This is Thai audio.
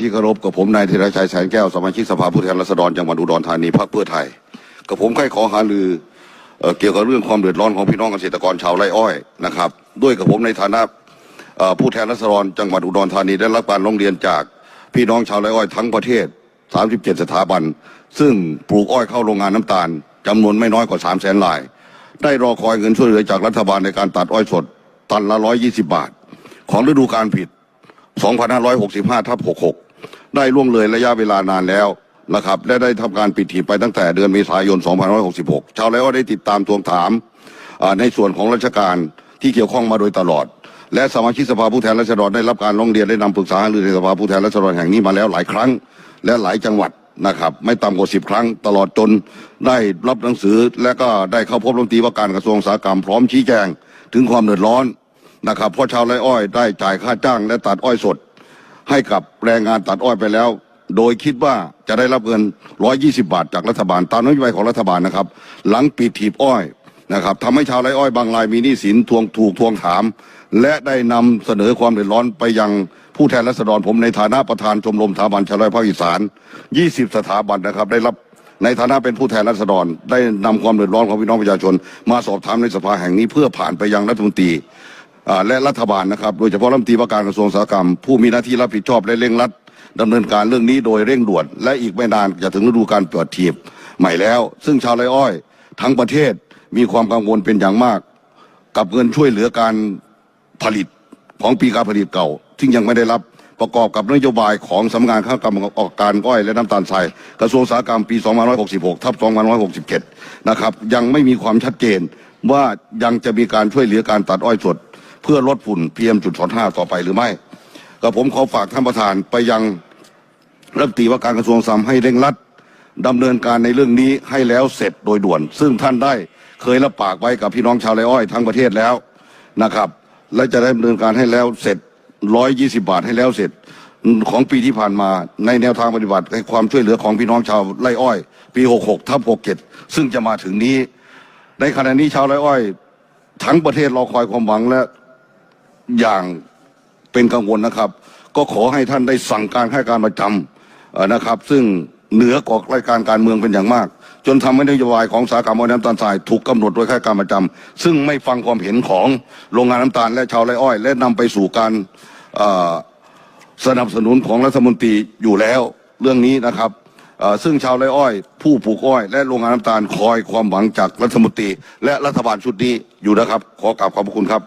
ที่เคารพกับผมนายธีรชัยแสนแก้วสมาชิกสภาผู้แทนราษฎรจังหวัดอุดรธานีพรรคเพื่อไทยกับผมใครขอหารือเออเกี่ยวกับเรื่องความเดือดร้อนของพี่น้องเกษตรกรชาวไร่อ้อยนะครับด้วยกับผมในฐานะผู้แทนราษฎรจังหวัดอุดรธานีได้รับการร้องเรียนจากพี่น้องชาวไร่อ้อยทั้งประเทศ 37 สถาบัน ซึ่งปลูกอ้อยเข้าโรงงานน้ำตาลจำนวนไม่น้อยกว่า 3 0 0แสนราย ได้รอคอยเงินช่วยเหลือจากรัฐบาลในการตัดอ้อยสด ตันละ 120 บาท ของฤดูการผิด 2565ทับ66 ได้ล่วงเลยระยะเวลานานแล้วนะครับและได้ทำการปิดถีบไปตั้งแต่เดือนเมษายน 2566 ชาวไร่อ้อยได้ติดตามทวงถามในส่วนของราชการที่เกี่ยวข้องมาโดยตลอด และสมาชิกสภาผู้แทนราษฎรได้รับการร้องเรียนได้นำปรึกษาหารือในสภาผู้แทนราษฎรแห่งนี้มาแล้วหลายครั้ง และหลายจังหวัดนะครับ ไม่ต่ำกว่าสิบครั้ง ตลอดจนได้รับหนังสือ และก็ได้เข้าพบรัฐมนตรีว่าการกระทรวงอุตสาหกรรมพร้อมชี้แจง ถึงความเดือดร้อน นะครับเพราะชาวไร่อ้อยได้จ่ายค่าจ้างและตัดอ้อยสด ให้กับแรงงานตัดอ้อยไปแล้ว โดยคิดว่าจะได้รับเงิน 120 บาทจากรัฐบาล ตามนโยบายของรัฐบาลนะครับ หลังปิดถีบอ้อยนะครับทำให้ชาวไร่อ้อยบางรายมีหนี้สินทวงถูกทวงถาม และได้นำเสนอความเดือดร้อนไปยังผู้แทนรัษฎรผมในฐานะประธานชมรมสถาบันชาวไร่ภาคอีสาน 20 สถาบันนะครับ ได้รับในฐานะเป็นผู้แทนรัษฎร ได้นำความเดือดร้อนของพี่น้องประชาชน มาสอบถามในสภาแห่งนี้เพื่อผ่านไปยังรัฐมนตรี และรัฐบาลนะครับ โดยเฉพาะรัฐมนตรีว่าการกระทรวงอุตสาหกรรม ผู้มีหน้าที่รับผิดชอบและเร่งรัดดำเนินการเรื่องนี้โดยเร่งด่วน และอีกไม่นานจะถึงฤดูการเปิดทีบใหม่แล้ว ซึ่งชาวไร่อ้อย ทั้งประเทศมีความกังวลเป็นอย่างมาก กับเงินช่วยเหลือการผลิตของปีการผลิตเก่าที่ยังไม่ได้รับประกอบกับนโยบายของสำนักงานข้าวกรรมออกการอ้อยและน้ำตาลทรายกระทรวงอุตสาหกรรมปี 2566 ทับ 2567 นะครับ ยังไม่มีความชัดเจนว่ายังจะมีการช่วยเหลือการตัดอ้อยสด เพื่อลดฝุ่น PM.25 ต่อไปหรือไม่ก็ผมขอฝากท่านประธานไปยังรัฐมนตรีว่าการกระทรวงสามให้เร่งรัดดำเนินการในเรื่องนี้ให้แล้วเสร็จโดยด่วน ซึ่งท่านได้เคยรับปากไว้กับพี่น้องชาวไร่อ้อยทั้งประเทศแล้วนะครับ และจะได้ดำเนินการให้แล้วเสร็จ120บาทให้แล้วเสร็จของปีที่ผ่านมาในแนวทางปฏิบัติให้ความช่วยเหลือของพี่น้องชาวไร่อ้อย ปี66ทับ67ซึ่งจะมาถึงนี้ ในขณะนี้ชาวไร่อ้อย ทั้งประเทศรอคอยความหวังและ อย่างเป็นกังวลนะครับ ก็ขอให้ท่านได้สั่งการให้การประจำนะครับ ซึ่งเหนือกว่ารายการการเมืองเป็นอย่างมาก จนทำให้นโยบายของสาหกรรมอ้อยน้ำตาลทรายถูกกำหนดโดยข้าการประจำซึ่งไม่ฟังความเห็นของโรงงานน้ำตาลและชาวไร่อ้อย และนำไปสู่การสนับสนุนของรัฐมนตรีอยู่แล้วเรื่องนี้นะครับซึ่งชาวไร่อ้อย ผู้ปลูกอ้อย และโรงงานน้ำตาลคอยความหวังจากรัฐมนตรี และรัฐบาลชุดนี้อยู่นะครับ ขอกราบขอบพระคุณครับ